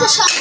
Warte schon.